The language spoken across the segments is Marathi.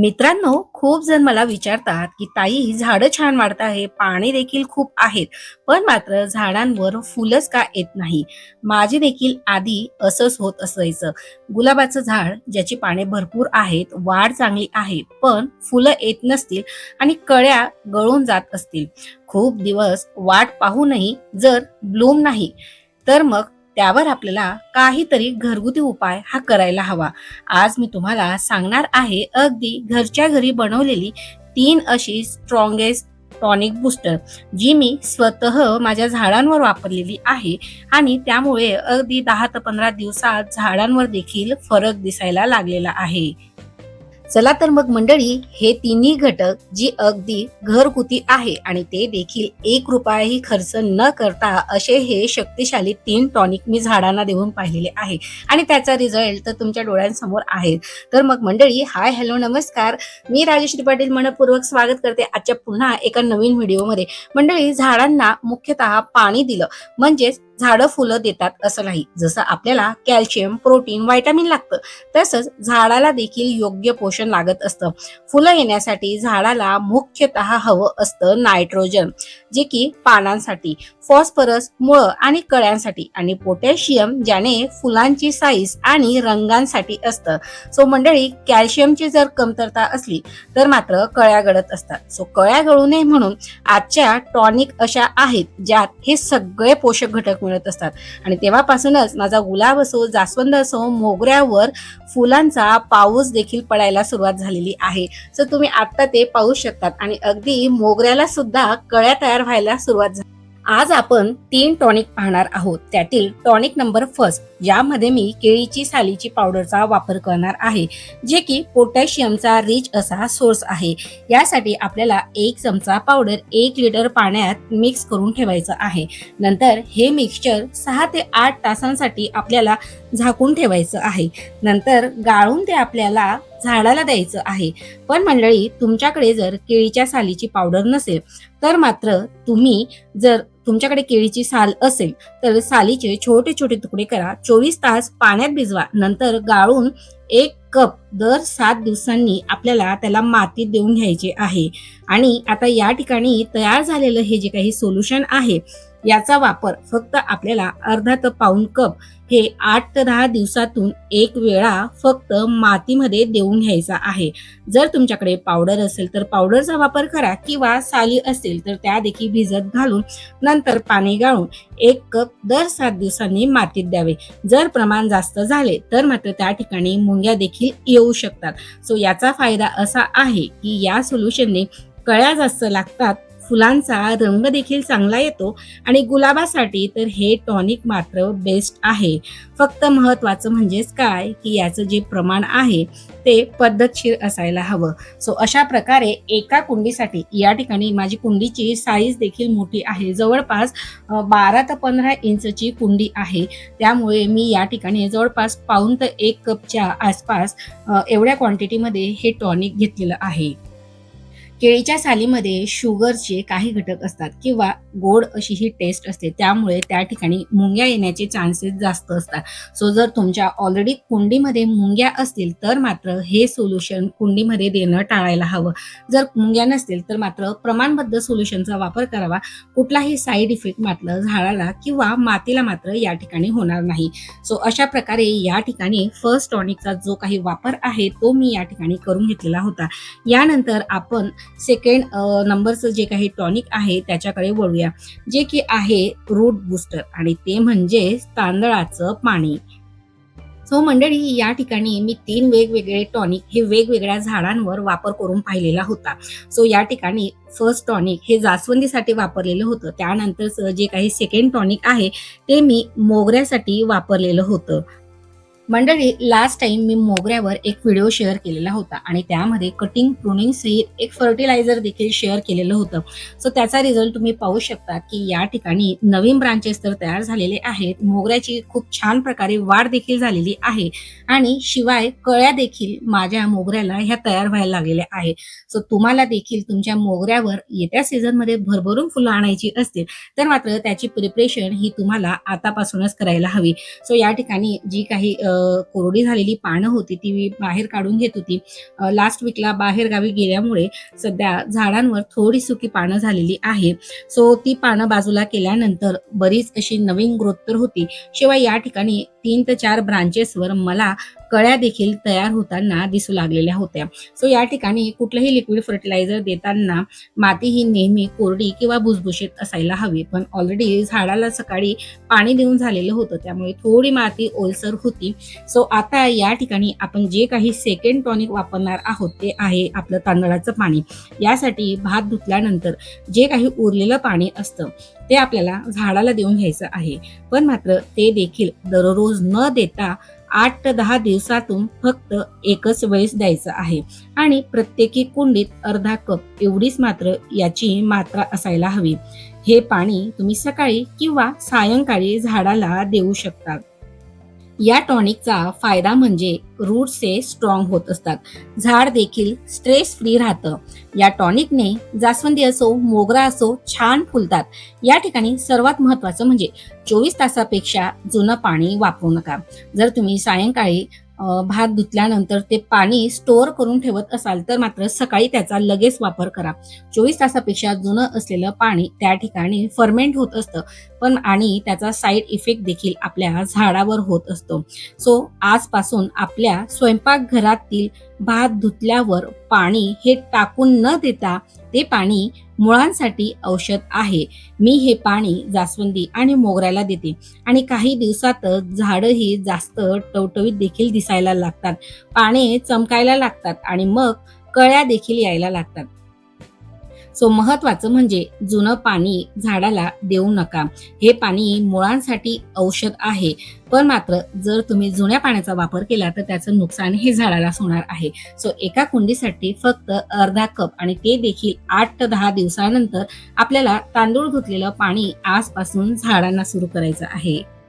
मित्रांनो खूप जण मला विचारतात की ताई झाडं छान वाढत आहे पाणी देखील खूप आहेत पण मात्र झाडांवर फुलंच का येत नाही? माझे देखील आधी असंच होत असायचं. गुलाबाचं झाड ज्याची पाने भरपूर आहेत वाढ चांगली आहे पण फुलं येत नसतील आणि कळ्या गळून जात असतील. खूप दिवस वाट पाहूनही जर ब्लूम नाही तर मग त्यावर आपल्याला काहीतरी घरगुती उपाय हा करायला हवा. आज मी तुम्हाला सांगणार आहे अगदी घरच्या घरी बनवलेली तीन अशी स्ट्रॉंगेस्ट टॉनिक बूस्टर जी मी स्वतः माझ्या झाडांवर वापरलेली आहे. आणि त्यामुळे अगदी दहा ते पंधरा दिवसात झाडांवर देखील फरक दिसायला लागलेला आहे. चला तर मग मंडळी हे तिन्ही घटक जी अगदी घरगुती आहे आणि ते देखील एक रुपयाही खर्च न करता असे हे शक्तिशाली तीन टॉनिक मी झाडांना देऊन पाहिलेले आहे. आणि त्याचा रिझल्ट तर तुमच्या डोळ्यांसमोर आहे. तर मग मंडळी हाय हॅलो नमस्कार. मी राजश्री पाटील मनपूर्वक स्वागत करते आजच्या पुन्हा एका नवीन व्हिडिओमध्ये मंडळी झाडांना मुख्यतः पाणी दिलं. म्हणजेच झाडं फुलं देतात असं नाही. जसं आपल्याला कॅल्शियम प्रोटीन व्हायटामिन लागतं तसंच झाडाला देखील योग्य पोषण लागत असतं. फुलं येण्यासाठी झाडाला मुख्यतः हवं असतं नायट्रोजन जे की पानांसाठी फॉस्फरस मुळं आणि कळ्यांसाठी आणि पोटॅशियम ज्याने फुलांची साईज आणि रंगांसाठी असतं. सो मंडळी कॅल्शियमची जर कमतरता असली तर मात्र कळ्या गळत असतात. सो कळ्या गळू नये म्हणून आजच्या टॉनिक अशा आहेत ज्यात हे सगळे पोषक घटक मिळत असतात. आणि तेव्हापासूनच माझा गुलाब असो जास्वंद असो मोगऱ्यावर फुलांचा पाऊस देखील पडायला सुरुवात झालेली आहे. सो तुम्ही आता ते पाहू शकतात. आणि अगदी मोगऱ्याला सुद्धा कळ्या तयार व्हायला सुरुवात झाली आज आपण तीन टॉनिक पाहणार आहोत. त्यातील टॉनिक नंबर फर्स्ट यामध्ये मी केळीची सालीची पावडरचा वापर करणार आहे जे की पोटॅशियमचा रिच असा सोर्स आहे. यासाठी आपल्याला एक चमचा पावडर एक लिटर पाण्यात मिक्स करून ठेवायचं आहे. नंतर हे मिक्सचर सहा ते आठ तासांसाठी आपल्याला झाकून ठेवायचं आहे. नंतर गाळून ते आपल्याला झाडाला द्यायचं आहे. पण मंडळी तुमच्याकडे जर केळीच्या सालीची पावडर नसेल तर मात्र तुम्ही जर तुमच्याकडे केळीची साल असेल तर सालीचे छोटे छोटे तुकडे करा. चोवीस तास पाण्यात भिजवा. नंतर गाळून एक कप दर सात दिवसांनी आपल्याला त्याला मातीत देऊन घ्यायचे आहे. आणि आता या ठिकाणी तयार झालेलं हे जे काही सोल्युशन आहे याचा वापर फक्त आपल्याला अर्धा ते पाऊन कप हे आठ ते दहा दिवसातून एक वेळा फक्त मातीमध्ये देऊन घ्यायचा आहे. जर तुमच्याकडे पावडर असेल तर पावडरचा वापर करा किंवा साली असेल तर त्या देखील भिजत घालून नंतर पाणी गाळून एक कप दर सात दिवसांनी मातीत द्यावे. जर प्रमाण जास्त झाले तर मात्र त्या ठिकाणी मुंग्या देखील येऊ शकतात. सो याचा फायदा असा आहे की या सोल्युशनने कळ्या जास्त लागतात फुलांचा रंग देखील चांगला येतो आणि गुलाबासाठी तर हे टॉनिक मात्र बेस्ट आहे. फक्त महत्वाचं म्हणजेच काय की याचं जे प्रमाण आहे ते पद्धतशीर असायला हवं. सो अशा प्रकारे एका कुंडीसाठी या ठिकाणी माझी कुंडीची साईज देखील मोठी आहे. जवळपास बारा ते पंधरा इंचची कुंडी आहे. त्यामुळे मी या ठिकाणी जवळपास पाऊन तर एक कपच्या आसपास एवढ्या क्वांटिटीमध्ये हे टॉनिक घेतलेलं आहे. केळीच्या सालीमध्ये शुगरचे काही घटक असतात किंवा गोड अशी ही टेस्ट असते. त्यामुळे त्या ठिकाणी मुंग्या येण्याचे चान्सेस जास्त असतात. सो जर तुमच्या ऑलरेडी कुंडीमध्ये मुंग्या असतील तर मात्र हे सोल्युशन कुंडीमध्ये देणं टाळायला हवं. जर मुंग्या नसतील तर मात्र प्रमाणबद्ध सोल्युशनचा वापर करावा. कुठलाही साईड इफेक्ट मात्र झाडाला किंवा मातीला मात्र या ठिकाणी होणार नाही. सो अशा प्रकारे या ठिकाणी फर्स्ट टॉनिकचा जो काही वापर आहे तो मी या ठिकाणी करून घेतलेला होता. यानंतर आपण सेकंड नंबरचं जे काही टॉनिक आहे त्याच्याकडे वळूया. जे की आहे रूट बुस्टर आणि ते म्हणजे तांदळाचं पाणी. सो मंडळी या ठिकाणी मी तीन वेगवेगळे टॉनिक हे वेगवेगळ्या झाडांवर वापर करून पाहिलेला होता. सो या ठिकाणी फर्स्ट टॉनिक हे जास्वंदीसाठी वापरलेलं होतं. त्यानंतरचं जे काही सेकंड टॉनिक आहे ते मी मोगऱ्यासाठी वापरलेलं होतं. मंडळी लास्ट टाइम मी मोगऱ्यावर एक व्हिडिओ शेअर केलेला होता आणि त्यामध्ये कटिंग प्रुनिंग सहित एक फर्टिलायझर देखील शेअर केलेलं होतं. सो त्याचा रिझल्ट तुम्ही पाहू शकता की या ठिकाणी नवीन ब्रांचेस तर तयार झालेले आहेत. मोगऱ्याची खूप छान प्रकारे वाढ देखील झालेली आहे आणि शिवाय कळ्या देखील माझ्या मोगऱ्याला ह्या तयार व्हायला लागलेल्या आहे सो तुम्हाला देखील तुमच्या मोगऱ्यावर येत्या सीझनमध्ये भरभरून फुलं आणायची असतील तर मात्र त्याची प्रिपरेशन ही तुम्हाला आतापासूनच करायला हवी. सो या ठिकाणी जी काही कोरडी झालेली पानं होती ती बाहेर काढून घेत होती. लास्ट वीकला बाहेर गावी गेल्यामुळे सध्या झाडांवर थोडी सुकी पानं झालेली आहे. सो ती पानं बाजूला केल्यानंतर बरीच अशी नवीन ग्रोथ तर होती. शिवाय या ठिकाणी तीन ते चार ब्रांचेसवर मला कळ्या देखील तयार होताना दिसू लागलेल्या होत्या. सो या ठिकाणी कुठलंही लिक्विड फर्टिलायझर देताना माती ही नेहमी कोरडी किंवा भुसभुशीत असायला हवी. पण ऑलरेडी झाडाला सकाळी पाणी देऊन झालेलं होतं त्यामुळे थोडी माती ओलसर होती. सो आता या ठिकाणी आपण जे काही सेकंड टॉनिक वापरणार आहोत ते आहे आपलं तांदळाचं पाणी. यासाठी भात धुतल्यानंतर जे काही उरलेलं पाणी असतं ते आपल्याला झाडाला देऊन घ्यायचं आहे. पण मात्र ते देखील दररोज न देता आठ ते दहा दिवसातून फक्त एकच वेळेस द्यायचं आहे. आणि प्रत्येकी कुंडीत अर्धा कप एवढीच मात्र याची मात्रा असायला हवी. हे पाणी तुम्ही सकाळी किंवा सायंकाळी झाडाला देऊ शकता. या टॉनिकचा फायदा म्हणजे रूट्स हे स्ट्रॉंग होत असतात. झाड देखील स्ट्रेस फ्री राहतं. या टॉनिकने जास्वंदी असो मोगरा असो छान फुलतात. या ठिकाणी सर्वात महत्वाचं म्हणजे चोवीस तासापेक्षा जुनं पाणी वापरू नका. जर तुम्ही सायंकाळी भात धुतल्यानंतर ते पाणी स्टोअर करून ठेवत असाल तर मात्र सकाळी त्याचा लगेच वापर करा. चोवीस तासापेक्षा जुनं असलेलं पाणी त्या ठिकाणी फर्मेंट होत असतं. पण आणि त्याचा साईड इफेक्ट देखील आपल्या झाडावर होत असतो. सो आजपासून आपल्या स्वयंपाकघरातील भात धुतल्यावर पाणी हे टाकून न देता ते पाणी मुळांसाठी औषध आहे. मी हे पाणी जास्वंदी आणि मोगऱ्याला देते. आणि काही दिवसातच झाडं ही जास्त टवटवीत देखील दिसायला लागतात. पाने चमकायला लागतात आणि मग कळ्या देखील यायला लागतात. सो महत्वाचं म्हणजे जुनं पाणी झाडाला देऊ नका. हे पाणी मुळांसाठी औषध आहे. पण मात्र जर तुम्ही जुन्या पाण्याचा वापर केला तर त्याचं नुकसान हे झाडालाच होणार आहे. सो एका कुंडीसाठी फक्त अर्धा कप आणि ते देखील आठ ते दहा दिवसानंतर आपल्याला तांदूळ धुतलेलं पाणी आजपासून झाडांना सुरू करायचं आहे.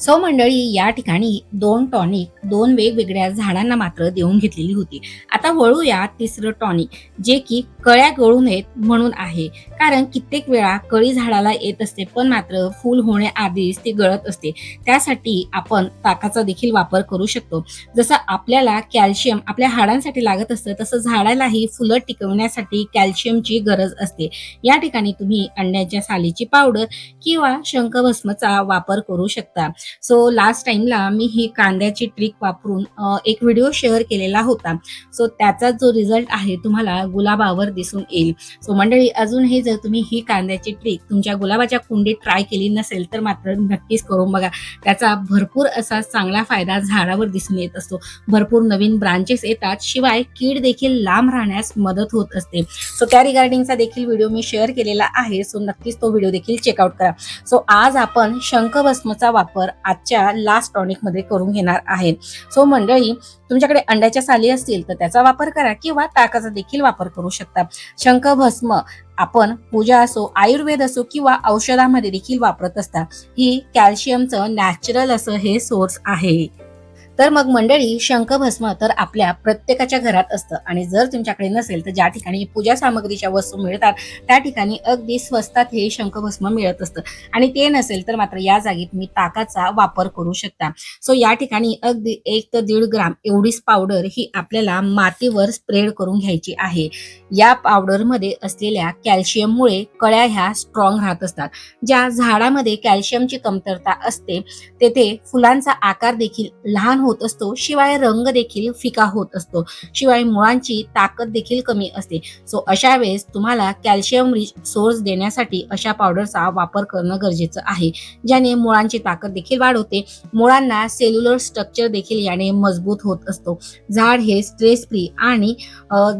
सौ मंडळी या ठिकाणी दोन टॉनिक दोन वेगवेगळ्या झाडांना मात्र देऊन घेतलेली होती. आता वळूया तिसरं टॉनिक जे की कळ्या गळू नयेत म्हणून आहे. कारण कित्येक वेळा कळी झाडाला येत असते पण मात्र फूल होण्याआधीच ती गळत असते. त्यासाठी आपण ताकाचा देखील वापर करू शकतो. जसं आपल्याला कॅल्शियम आपल्या हाडांसाठी लागत असतं तसं झाडालाही फुलं टिकवण्यासाठी कॅल्शियमची गरज असते. या ठिकाणी तुम्ही अंड्याच्या सालीची पावडर किंवा शंखभस्मचा वापर करू शकता. सो लास्ट टाइमला मी ही कांद्याची ट्रिक वापरून एक व्हिडिओ शेअर केलेला होता. सो त्याचा जो रिझल्ट आहे तुम्हाला गुलाबावर दिसून येईल. सो मंडळी अजूनही जर तुम्ही ही कांद्याची ट्रिक तुमच्या गुलाबाच्या कुंडीत ट्राय केली नसेल तर मात्र नक्कीच करून बघा. त्याचा भरपूर असा चांगला फायदा झाडावर दिसून येत असतो. भरपूर नवीन ब्रांचेस येतात. शिवाय कीड देखील लांब राहण्यास मदत होत असते. सो त्या रिगार्डिंगचा देखील व्हिडिओ मी शेअर केलेला आहे. सो नक्कीच तो व्हिडिओ देखील चेकआउट करा. सो आज आपण शंखभस्मचा वापर आजच्या लास्ट टॉनिकमध्ये करून घेणार आहे सो मंडळी तुमच्याकडे अंड्याच्या साली असतील तर त्याचा वापर करा किंवा ताकाचा देखील वापर करू शकता. शंख भस्म आपण पूजा असो आयुर्वेद असो किंवा औषधामध्ये देखील वापरत असतात ही कॅल्शियमचं नॅचरल असं हे सोर्स आहे. तर मग मंडळी शंखभस्म तर आपल्या प्रत्येकाच्या घरात असतं. आणि जर तुमच्याकडे नसेल तर ज्या ठिकाणी पूजा सामग्रीच्या वस्तू मिळतात त्या ठिकाणी अगदी स्वस्तात हे शंखभस्म मिळत असतं. आणि ते नसेल तर मात्र या जागी तुम्ही ताकाचा वापर करू शकता. सो या ठिकाणी अगदी एक ते दीड ग्राम एवढीच पावडर ही आपल्याला मातीवर स्प्रेड करून घ्यायची आहे. या पावडरमध्ये असलेल्या कॅल्शियममुळे कळ्या ह्या स्ट्रॉंग राहत असतात. ज्या झाडामध्ये कॅल्शियमची कमतरता असते तेथे फुलांचा आकार देखील लहान हो होत असतो. शिवाय रंग देखील फिका होत असतो. शिवाय मुळांची ताकद देखील कमी असते. सो अशा वेळेस तुम्हाला कॅल्शियम रिच सोर्स देण्यासाठी अशा पावडरचा वापर करणं गरजेचं आहे. ज्याने मुळांची ताकद देखील वाढवते. मुळांना सेल्युलर स्ट्रक्चर देखील याने मजबूत होत असतो. झाड हे स्ट्रेस फ्री आणि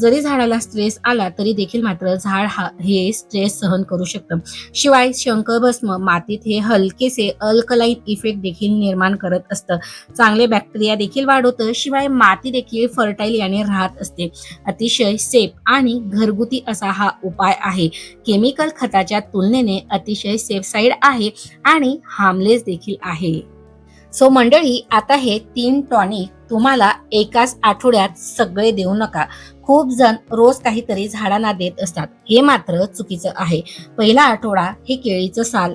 जरी झाडाला स्ट्रेस आला तरी देखील मात्र झाड हा हे स्ट्रेस सहन करू शकतं. शिवाय शंकरभस्म मातीत हे हलकेसे अल्कलाईन इफेक्ट देखील निर्माण करत असतं. चांगले बॅक्टेरिया देखील वाढवतं. शिवाय माती देखील फर्टाईल याने राहत असते. अतिशय सेफ आणि घरगुती असा हा उपाय आहे. केमिकल खताच्या तुलनेने अतिशय सेफ साईड आहे आणि हार्मलेस देखील आहे. सो मंडळी आता हे तीन टॉनिक तुम्हाला एकाच आठवड्यात सगळे देऊ नका. खूप जण रोज काहीतरी झाडांना देत असतात. हे मात्र चुकीचं आहे. पहिला आठवडा हे केळीचं साल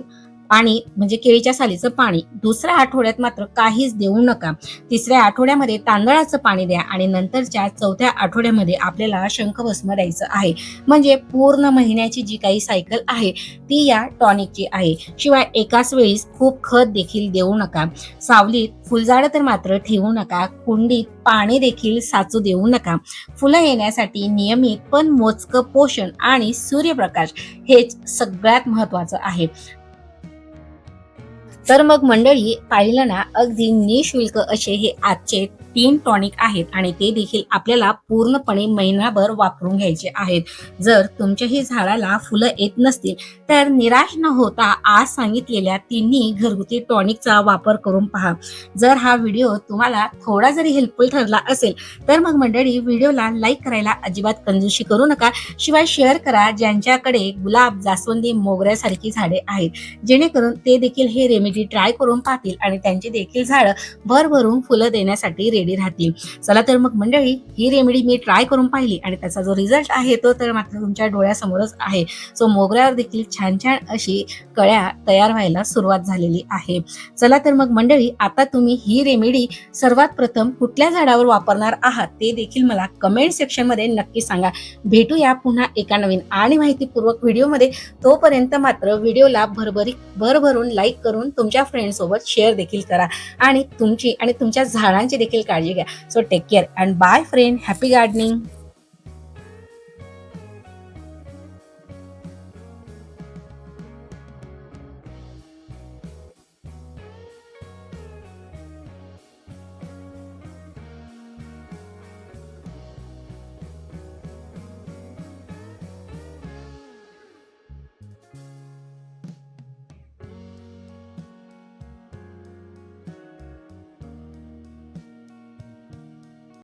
पाणी म्हणजे केळीच्या सालीचं पाणी. दुसऱ्या आठवड्यात मात्र काहीच देऊ नका. तिसऱ्या आठवड्यामध्ये तांदळाचं पाणी द्या आणि नंतरच्या चौथ्या आठवड्यामध्ये आपल्याला शंख भस्म द्यायचं आहे. म्हणजे पूर्ण महिन्याची जी काही सायकल आहे ती या टॉनिकची आहे. शिवाय एकाच वेळीस खूप खत देखील देऊ नका. सावलीत फुलझाडं तर मात्र ठेवू नका. कुंडीत पाणी देखील साचू देऊ नका. फुलं येण्यासाठी नियमित पण मोजकं पोषण आणि सूर्यप्रकाश हेच सगळ्यात महत्वाचं आहे. तर मग मंडळी पाहिलं ना अगदी निशुल्क असे हे आजचे तीन टॉनिक आहेत आणि ते देखील आपल्याला पूर्णपणे महिनाभर वापरून घ्यायचे आहेत. जर तुमच्याही झाडाला फुलं येत नसतील तर निराश न होता आज सांगितलेल्या तिन्ही घरगुती टॉनिकचा वापर करून पहा. जर हा व्हिडिओ तुम्हाला थोडा जरी हेल्पफुल ठरला असेल तर मग मंडळी व्हिडिओला लाईक करायला अजिबात कंजूशी करू नका. शिवाय शेअर करा ज्यांच्याकडे गुलाब जास्वंदी मोगऱ्यासारखी झाडे आहेत. जेणेकरून ते देखील हे रेमेडी ट्राय करून पाहतील आणि त्यांची देखील झाडं भरभरून फुलं देण्यासाठी रेडी राहतील. चला तर मग मंडळी ही रेमेडी मी ट्राय करून पाहिली आणि त्याचा जो रिझल्ट आहे तो तर मात्र तुमच्या डोळ्यासमोरच आहे. सो मोगऱ्यावर देखील छान छान अशी कळ्या तयार व्हायला सुरुवात झालेली आहे. चला तर मग मंडळी आता तुम्ही ही रेमेडी सर्वात प्रथम कुठल्या झाडावर वापरणार आहात ते देखील मला कमेंट सेक्शनमध्ये नक्की सांगा. भेटूया पुन्हा एका नवीन आणि माहितीपूर्वक व्हिडिओमध्ये तोपर्यंत मात्र व्हिडिओला भरभरी भरभरून लाईक करून तुमच्या फ्रेंड सोबत शेअर देखील करा. आणि तुमची आणि तुमच्या झाडांची देखील काळजी घ्या. So take care and bye friend happy gardening